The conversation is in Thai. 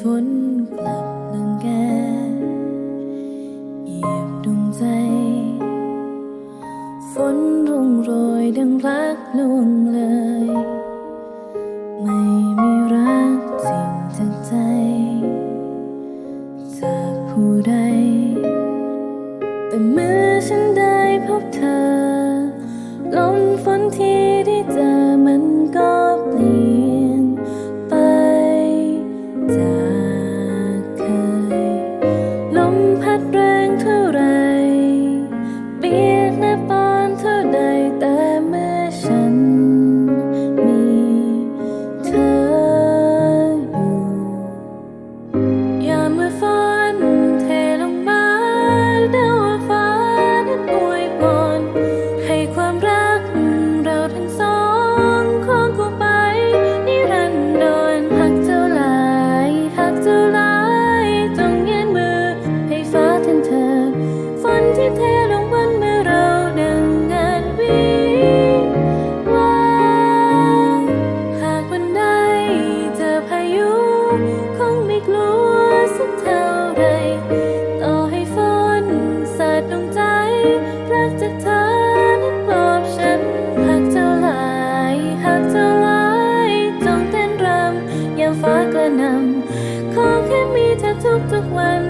ฝนกลับลังแกเหยียบดวงใจ ฝนร่งโรยดังรักลวงเลย ไม่มีรักจริงจากใจ จากผู้ใด แต่เมื่อฉันได้พบเธอ ลมฝนที่ได้เจอ สักเท่าไร ต่อให้ฝนสาดลงใจ รักจากเธอนั้นปลอบฉันหากเจ้าหลายหากเจ้าหลายจงเต้นรำยามฟ้ากระนำขอแค่มีเธอทุกทุกๆวัน